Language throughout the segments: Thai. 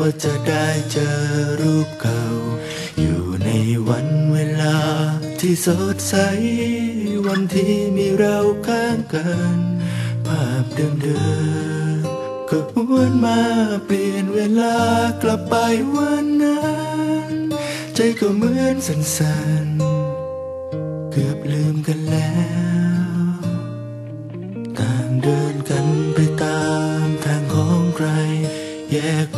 ว่าจะได้เจอรูปเก่า อยู่ในวันเวลาที่สดใส วันที่มีเราข้างกัน ภาพเดิมๆก็หวนมาเปลี่ยนเวลากลับไปวันนั้น ใจก็เหมือนสั่นๆ เกือบลืมกันแล้ว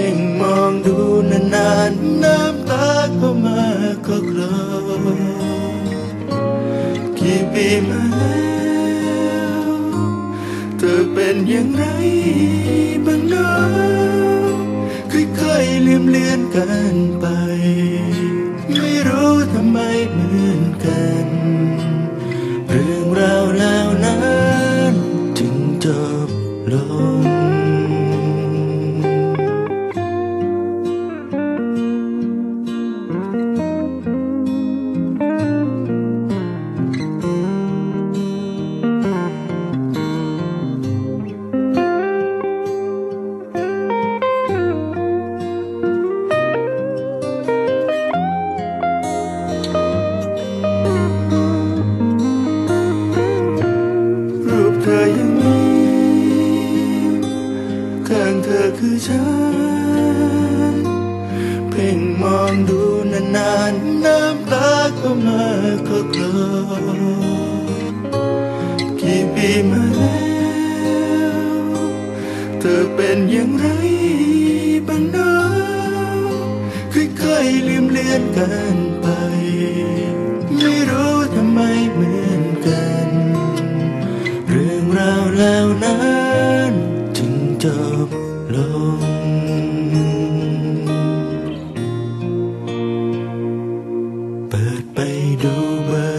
พ่งมองดูนานๆน้ำตาเข้ามาก็คลอกี่ปีมาแล้วเธอเป็นอย่างไรบ้างเนาะค่อยๆลืมเลือนกันไป องดูนานๆน้ำตาก็มาก็กลอกี่ปีมาแล้วเธอเป็นอย่างไรบ้างนะค่อยๆลืมเลือนกันไป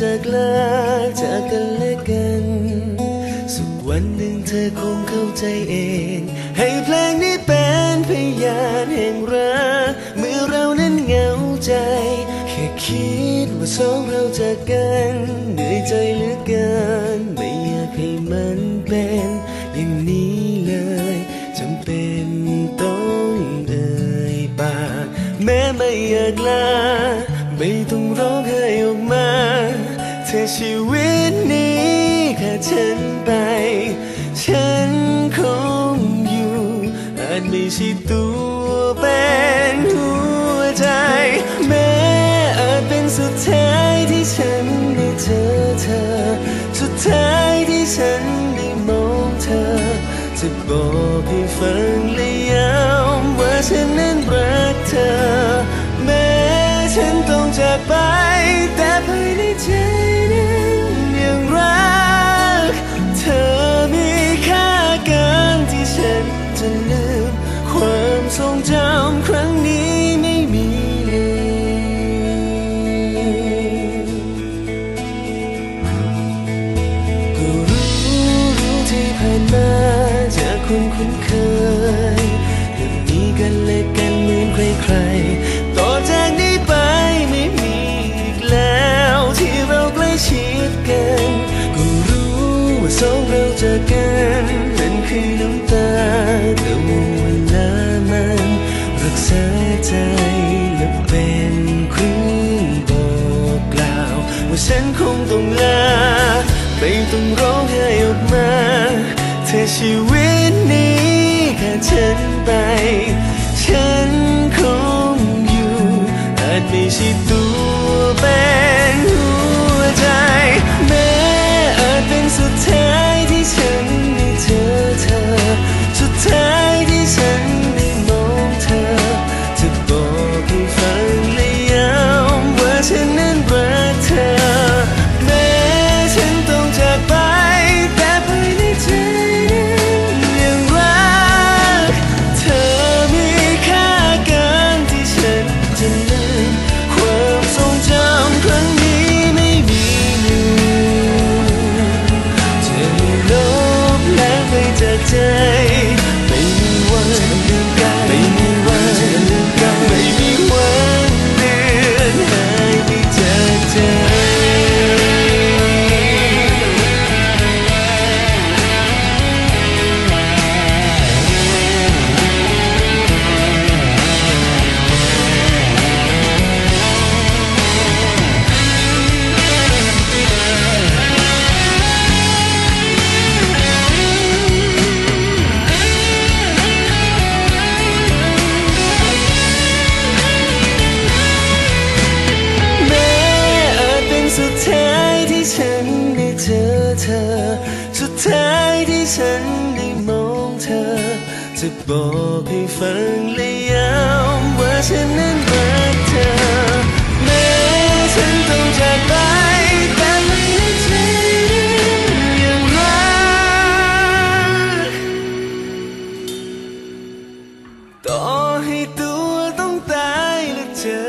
จากลาจากกันและกันสุดวันหนึ่งเธอคงเข้าใจเอง ให้เพลงนี้เป็นพยานแห่งรักเมื่อเรานั้นเหงาใจ แค่คิดว่าสองเราจากกันเหนื่อยใจเหลือเกิน ไม่อยากให้มันเป็นอย่างนี้เลยจำเป็นต้องเอ่ยปากแม้ไม่อยากลาไม่ต้องร้องไห้ ชีวิตนี้ขาดฉันไป ฉันคงอยู่อาจไม่ใช่ตัวเป็นหัวใจ แม้อาจเป็นสุดท้ายที่ฉันได้เจอเธอ สุดท้ายที่ฉันได้มองเธอ จะบอกให้ฟังและย้ำว่าฉันนั้นรักเธอ แม้ฉันต้องจากไปแต่ภายในใจ คว ต้องลาไม่ต้องร้องไห้ออกมา เธอชีวิตนี้ขาดฉันไป ฉันคงอยู่อาจไม่ใช่ บอกให้ฟังและย้ำว่าฉันนั้นรักเธอแม้ฉันต้องจากไปแต่ไม่ใอยังรักต่อให้ตัวต้องตายและเจอ